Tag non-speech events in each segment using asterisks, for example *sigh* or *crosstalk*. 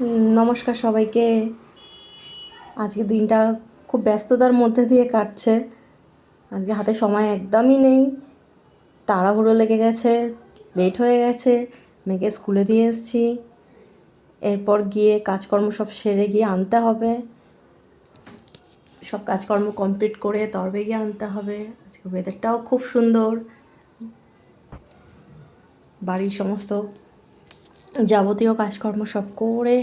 নমস্কার সবাইকে। আজকে দিনটা খুব ব্যস্ততার মধ্যে দিয়ে কাটছে। আজকে হাতে সময় একদমই নেই। তাড়াহুড়ো লেগে গেছে লেট হয়ে গেছে, মেয়েকে স্কুলে দিয়ে এসেছি। এরপর গিয়ে কাজকর্ম সব সেরে গিয়ে আনতে হবে। সব কাজকর্ম কমপ্লিট করে তরবে গিয়ে আনতে হবে। আজকে ওয়েদারটাও খুব সুন্দর। বাড়ির সমস্ত যাবতীয় কাজকর্ম সব করে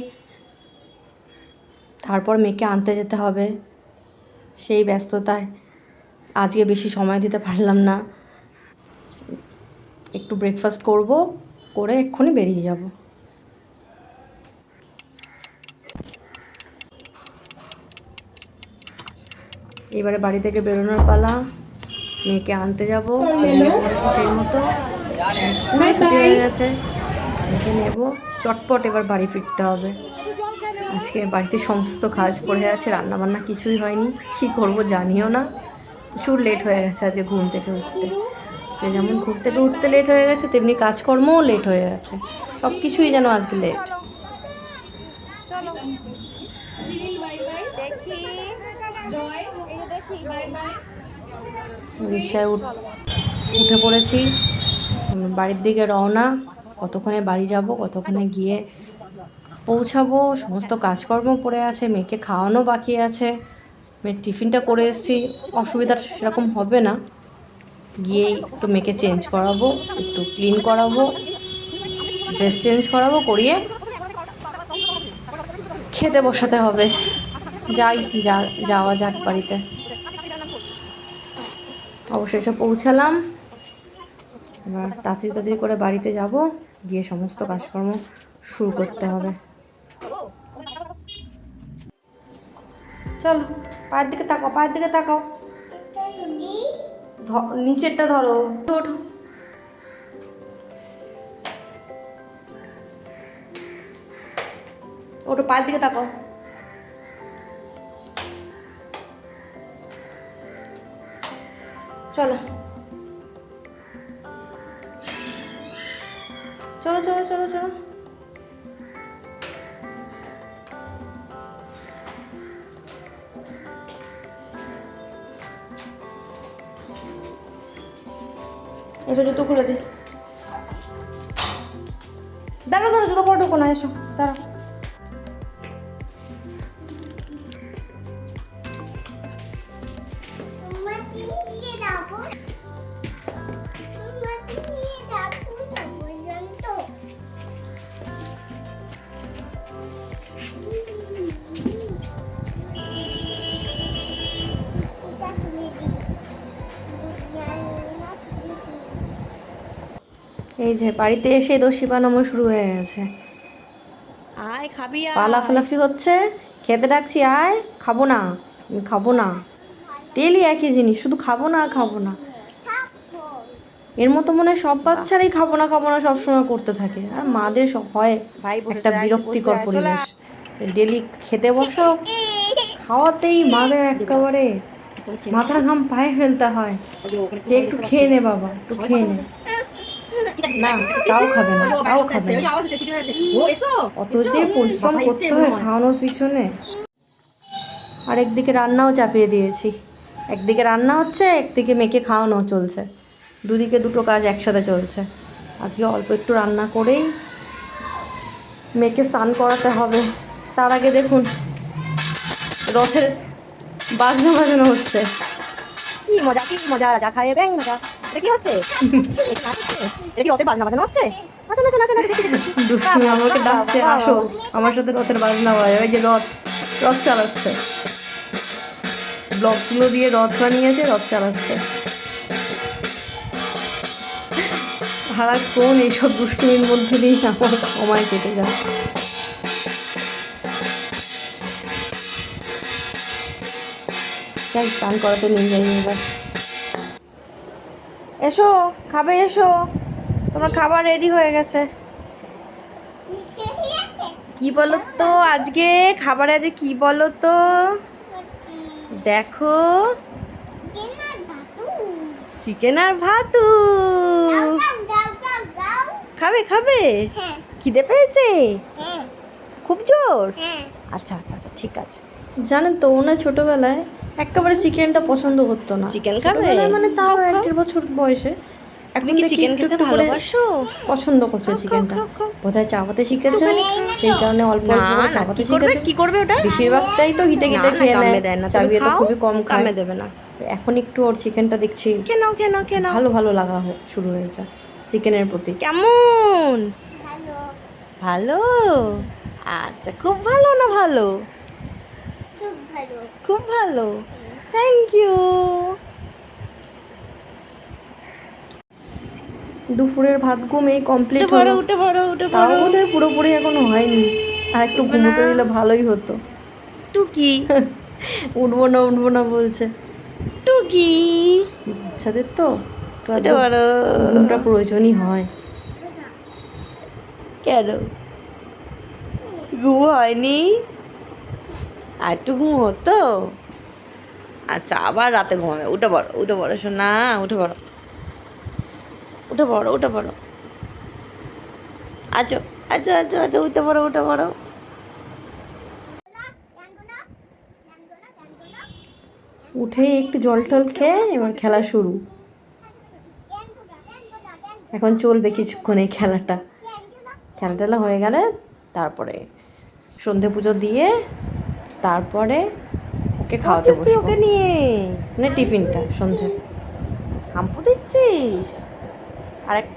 তারপর মেয়েকে আনতে যেতে হবে। সেই ব্যস্ততায় আজকে বেশি সময় দিতে পারলাম না। একটু ব্রেকফাস্ট করব করে এক্ষুনি বেরিয়ে যাব। এবারে বাড়ি থেকে বেরোনোর পালা মেয়েকে আনতে যাব। সেই মতো। স্কুলে ছুটি হয়ে গেছে। মেয়েকে নেব। চটপট এবার বাড়ি ফিরতে হবে। আজকে বাড়িতে সমস্ত কাজ পড়ে আছে রান্না বান্না কিছুই হয়নি। কী করব জানিও না। প্রচুর লেট হয়ে গেছে আজকে ঘুম থেকে উঠতে। সে যেমন ঘুম থেকে উঠতে লেট হয়ে গেছে তেমনি কাজকর্মও লেট হয়ে গেছে। সব কিছুই যেন আজকে লেট যে রিক্সায় উঠ উঠে পড়েছি। বাড়ির দিকে রওনা। কতক্ষণে বাড়ি যাব, কতক্ষণে গিয়ে পৌঁছাবো, সমস্ত কাজকর্ম পড়ে আছে, মেয়েকে খাওয়ানো বাকি আছে। মেয়ের টিফিনটা করে এসেছি অসুবিধা সেরকম হবে না। গিয়েই একটু মেয়েকে চেঞ্জ করাবো, একটু ক্লিন করাবো, ড্রেস চেঞ্জ করাবো, করিয়ে খেতে বসাতে হবে। যাই, যা, যাওয়া যাক বাড়িতে। অবশেষে পৌঁছালাম। এবার তাড়াতাড়ি তাড়াতাড়ি করে বাড়িতে যাব। গিয়ে সমস্ত কাজকর্ম শুরু করতে হবে। চলো, পায়ের দিকে তাকাও, পায়ের দিকে তাকাও। নিচেরটা ধরো। ওঠো ওটো পায়ের দিকে তাকাও। চলো। চলো চলো চলো চলো। এসো জুতো খুলে দিই দাঁড়ো দাঁড়ো জুতো পরে, ঢুকো না, এসো, দাঁড়াও। এই যে বাড়িতে এসে দোষী বানানো শুরু হয়ে গেছে। আয় খাবি পা লাফালাফি হচ্ছে। খেতে ডাকছি আয় খাব না আমি খাব না। ডেলি একই জিনিস শুধু খাব না খাব না। এর মতো মনে হয় সব বাচ্চারাই খাব না খাব না সবসময় করতে থাকে। আর মাদের সব হয় একটা বিরক্তিকর পরিবেশ। ডেলি খেতে বসো খাওয়াতেই মাদের একেবারে মাথার ঘাম পায়ে ফেলতে হয়। যে একটু খেয়ে নে বাবা একটু খেয়ে নে। না তাও খাবে না তাও খাবে না। অত যে পরিশ্রম করতে হয় খাওয়ানোর পিছনে। আর একদিকে রান্নাও চাপিয়ে দিয়েছি। একদিকে রান্না হচ্ছে একদিকে মেয়েকে খাওয়ানো চলছে। দুদিকে দুটো কাজ একসাথে চলছে। আজকে অল্প একটু রান্না করেই মেয়েকে স্নান করাতে হবে। তার আগে দেখুন রথের বাজনা বাজানো হচ্ছে। কি মজা কি মজা রাজা খায় ব্যাং মজা এটা কি হচ্ছে? এটা কি রথে বাজনা বাজানো হচ্ছে? আমাকে ডাকছে আসো। আমার সাথে রথের বাজনা হয়। ওই যে রথ রথ চালাচ্ছে। ব্লকগুলো দিয়ে রথ বানিয়েছে রথ চালাচ্ছে। সারাক্ষণ এইসব দুষ্টুমির মধ্যে দিয়েই আমার সময় কেটে যায়? যাই স্নান করাতে নিয়ে যাই এবার। এসো খাবে এসো। তোমার খাবার রেডি হয়ে গেছে। কি বলো তো আজকে? খাবারে আজকে কি বলো তো দেখো। চিকেন আর ভাতু। খাবে খাবে? খিদে পেয়েছে? হ্যাঁ। খুব জোর? হ্যাঁ। আচ্ছা আচ্ছা আচ্ছা ঠিক আছে। জানেন তো ওনার ছোটবেলায় একেবারে চিকেনটা পছন্দ করতো না। চিকেন খাবে? মানে তাও। এক বছর বয়সে। এখন কি চিকেন খেতে ভালোবাসো? পছন্দ করছে চিকেনটা। বোধহয় চাপাতে শিখেছে। সেই কারণে অল্প অল্প চাপাতে শিখেছে। কি করবে ওটা? বেশিরভাগটাই তো হিটে না খেয়ে কামে নেয়। দেয় না। চাবিয়ে তো খুবই কম কামে দেবে না। এখন একটু ওর চিকেনটা দেখছি। নাও খেয়ে নাও ভালো ভালো লাগা শুরু হয়েছে চিকেনের প্রতি। কেমন? ভালো। ভালো? আচ্ছা খুব ভালো না ভালো? খুব ভালো। খুব ভালো। থ্যাংক ইউ দুপুরের ভাত ঘুমে কমপ্লিট উঠে পড়ো হলো। উঠে পড়ো উঠে তাও পড়ো। বোধহয় পুরোপুরি এখনও হয়নি। আর একটু ঘুমোতে দিলে ভালোই হতো। টুকি। *laughs* উঠবো না উঠবো না বলছে। টুকি। বাচ্চাদের তো। ঘুমটা প্রয়োজনই হয়। কেন? ঘুম হয়নি? আর একটু ঘুম হতো আচ্ছা আবার রাতে ঘুমাবে। উঠে পড়ো উঠে পড়ো শোনা উঠে পড়ো। উঠে পড়ো উঠে পড়ো। আচ্ছা আচ্ছা আচ্ছা আচ্ছা উঠে পড়ো উঠে পড়ো। উঠেই একটু জল টল খেয়ে এবার খেলা শুরু। এখন চলবে কিছুক্ষণ এই খেলাটা। খেলা টেলা হয়ে গেলে তারপরে সন্ধে পুজো দিয়ে তারপরে ওকে খাওয়াতে বসবো। ওকে নিয়ে? মানে টিফিনটা সন্ধে শ্যাম্পু দিচ্ছিস? আর এক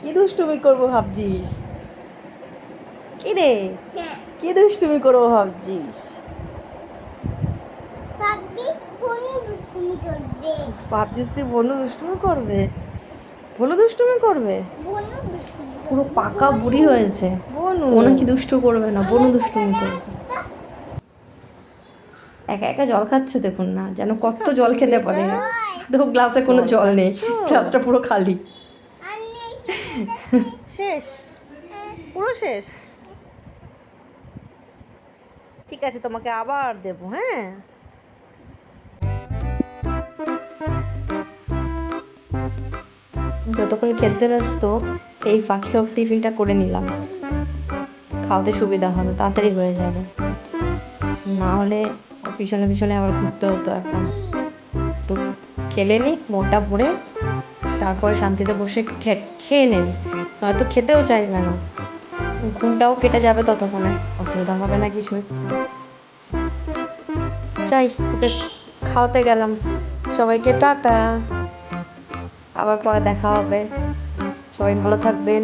কি দুষ্টুমি করব ভাবছিস? কি রে? কি দুষ্টুমি করব ভাবছিস? পাপি কোন দুষ্টুমি করবে ভাবছিস তুই বনু দুষ্টুমি করবে বনু দুষ্টুমি করবে? পুরো পাকা বুড়ি হয়েছে। বনু। ও নাকি দুষ্টু করবে না বনু দুষ্টুমি করবে। একা একা জল খাচ্ছে দেখুন না যেন কত জল খেতে পারে। দেখো গ্লাসে কোনো জল নেই গ্লাসটা পুরো খালি। *laughs* শেষ। পুরো শেষ। ঠিক আছে তোমাকে আবার দেবো হ্যাঁ? যতক্ষণ খেলতে ব্যস্ত, এই ফাঁকি অফ টিফিনটা করে নিলাম। খাওয়াতে সুবিধা হবে, তাড়াতাড়ি হয়ে যাবে। না হলে পিছনে পিছনে আবার ঘুরতে হতো এখন। একটু খেলে নি মোটা পড়ে তারপরে শান্তিতে বসে খেয়ে নেবে নয়তো খেতেও চাইবে না। ঘুমটাও কেটে যাবে ততক্ষণে, অসুবিধা হবে না কিছুই। যাই, ওকে খাওয়াতে গেলাম। সবাইকে টাটা। আবার পরে দেখা হবে। সবাই ভালো থাকবেন।